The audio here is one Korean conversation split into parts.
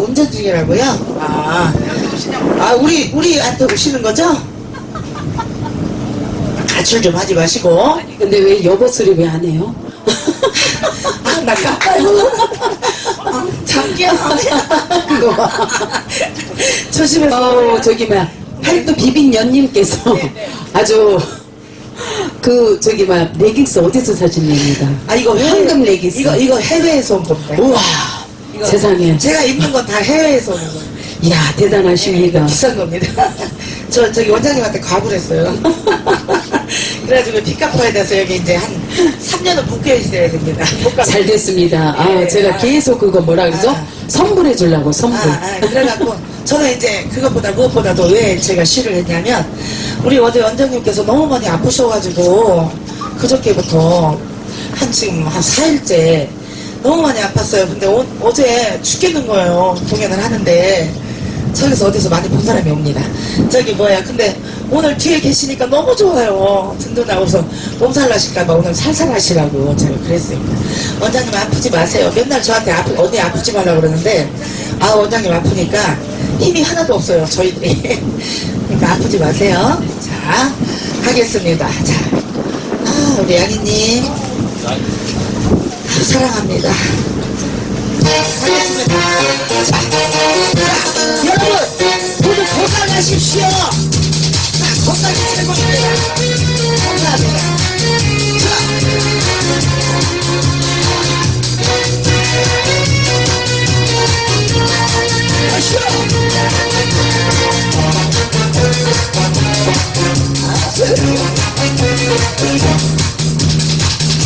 운전 중이라고요? 아, 아 우리 우리한테 오시는 거죠? 가출 좀 하지 마시고. 근데 왜 여보 소리 왜 안 해요? 아, 나 깜빡이고. 잠겨. 그거 봐. 조심해서. 어, 저기 뭐야 팔도 비빈 연님께서 네, 아주 그 저기 뭐야 레깅스 어디서 사신 겁니다. 아 이거 황금 레깅스. 이거 이거 해외에서 온 겁니다. 우와 이거 세상에. 제가 입는 건 다 해외에서 온 거예요. 이야 대단하십니다. 비싼 겁니다. 저 저기 원장님한테 과부를 했어요. 그래가지고 피카포에 대해서 여기 이제 한 3년은 묶여 있어야 됩니다. 못 가면. 잘 됐습니다. 아 예. 제가 계속 그거 뭐라 그러죠? 아. 선물해 주려고 아, 선물. 아, 그래갖고 저는 이제 그것보다 무엇보다도 왜 제가 시를 했냐면 우리 어제 원장님께서 너무 많이 아프셔가지고 그저께부터 한 지금 한 4일째 너무 많이 아팠어요. 근데 오- 어제 죽겠는 거예요. 공연을 하는데 저기서 어디서 많이 본 사람이 옵니다. 저기 뭐야. 근데 오늘 뒤에 계시니까 너무 좋아요. 든든하고 그래서 몸살 나실까봐 오늘 살살 하시라고 제가 그랬습니다. 원장님 아프지 마세요. 맨날 저한테 아프, 언니 아프지 말라고 그러는데 아 원장님 아프니까 힘이 하나도 없어요. 저희들이. 그러니까 아프지 마세요. 자 가겠습니다. 자, 아 우리 양이님 사랑합니다. 고상하십시오. 고상이 최고입니다. 감사합니다. 자, 아,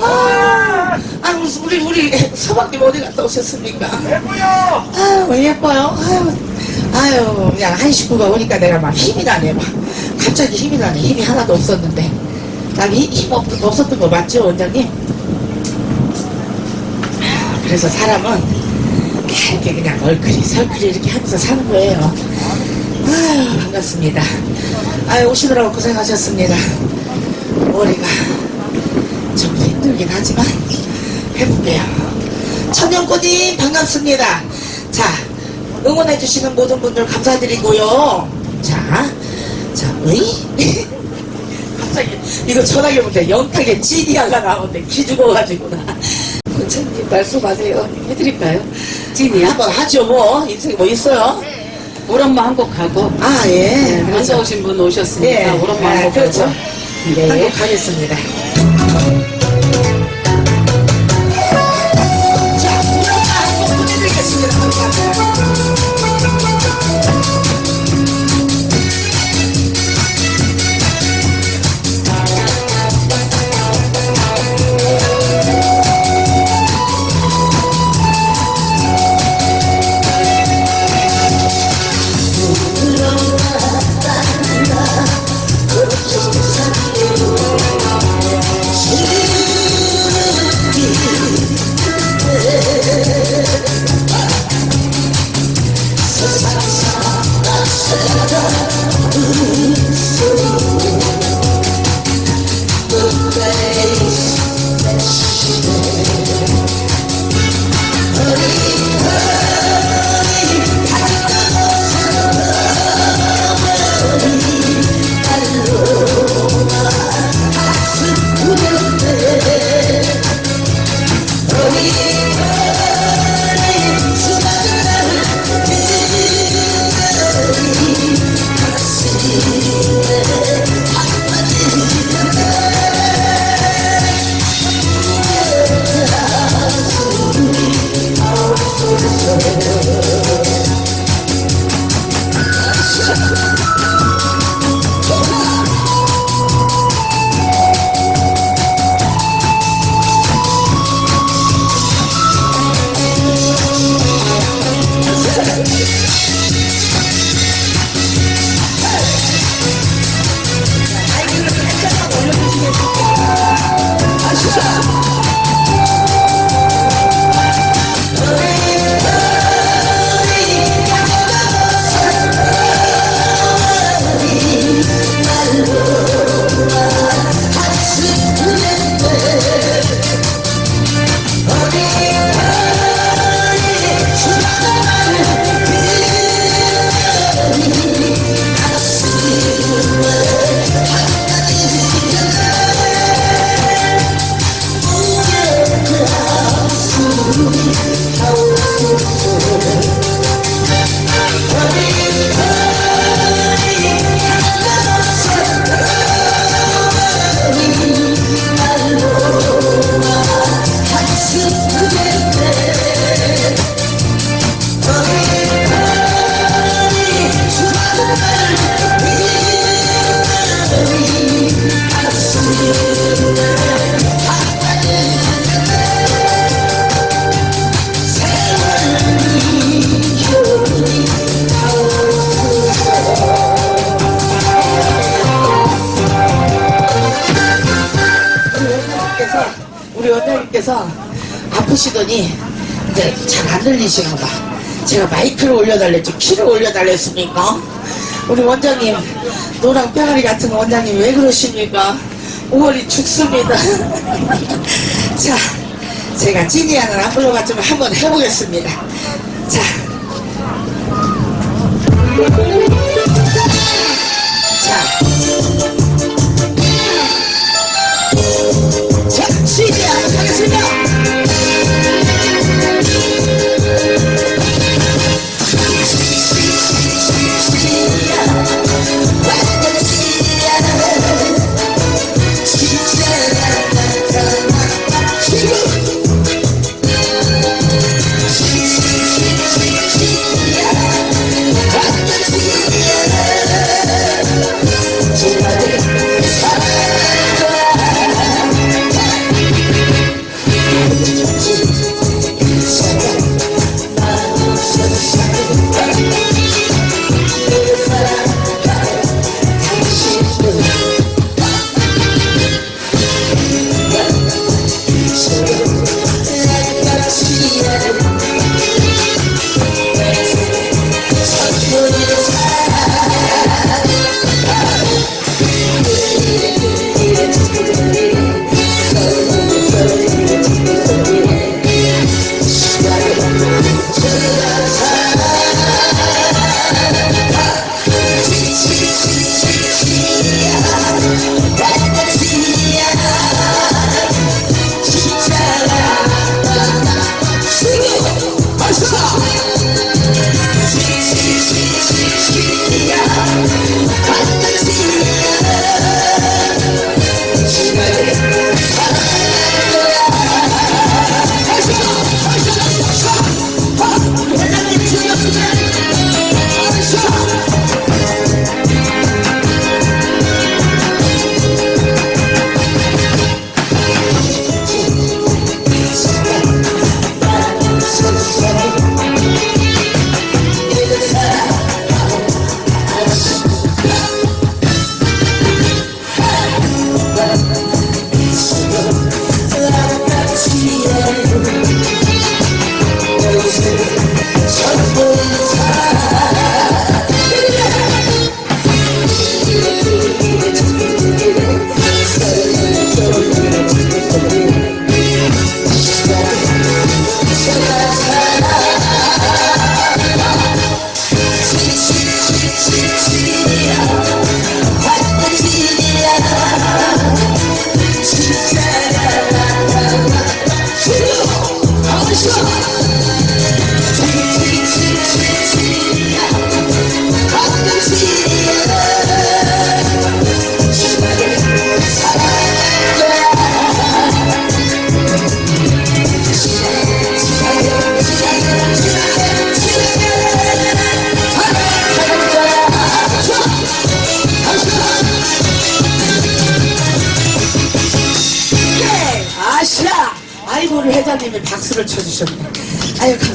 아, 아, 무슨 우리 우리 서방님 어디 갔다 오셨습니까? 예뻐요! 아유 예뻐요. 아유, 아유 그냥 한 식구가 오니까 내가 막 힘이 나네. 막 갑자기 힘이 나네. 힘이 하나도 없었는데. 난힘 없었던 거 맞죠, 원장님? 아, 그래서 사람은 이렇게 그냥 얼큰이 설큰이 이렇게 하면서 사는 거예요. 아유 반갑습니다. 아유 오시느라고 고생하셨습니다. 머리가 하지만 해볼게요. 천연꽃님 반갑습니다. 자 응원해주시는 모든 분들 감사드리고요. 자, 자, 의? 갑자기 이거 전화기 보니까 영탁의 찌니아가 나오는데 기 죽어가지구나. 군천님 말씀하세요. 해드릴까요? 찐이야? 한번 하죠 뭐 인생에 뭐 있어요? 우리 엄마 한곡 하고 아 예. 네, 그렇죠. 반가우신 분 오셨으니까 예, 우리 엄마 아, 한곡 그렇죠. 하고 네. 한곡 하겠습니다. 한곡 보내 원장님께서 아프시더니 이제 잘 안 들리시나 봐. 제가 마이크를 올려달랬죠. 키를 올려달랬습니까? 우리 원장님 노랑 뼈가리 같은 원장님 왜 그러십니까? 5월이 죽습니다. 자, 제가 찐이야는 안 불러봤지만 한번 해보겠습니다. 자. 자.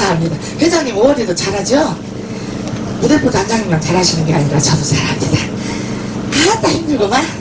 감사합니다. 회장님 어디도 잘하죠? 무대포 단장님만 잘하시는 게 아니라 저도 잘합니다. 아나 힘들구만.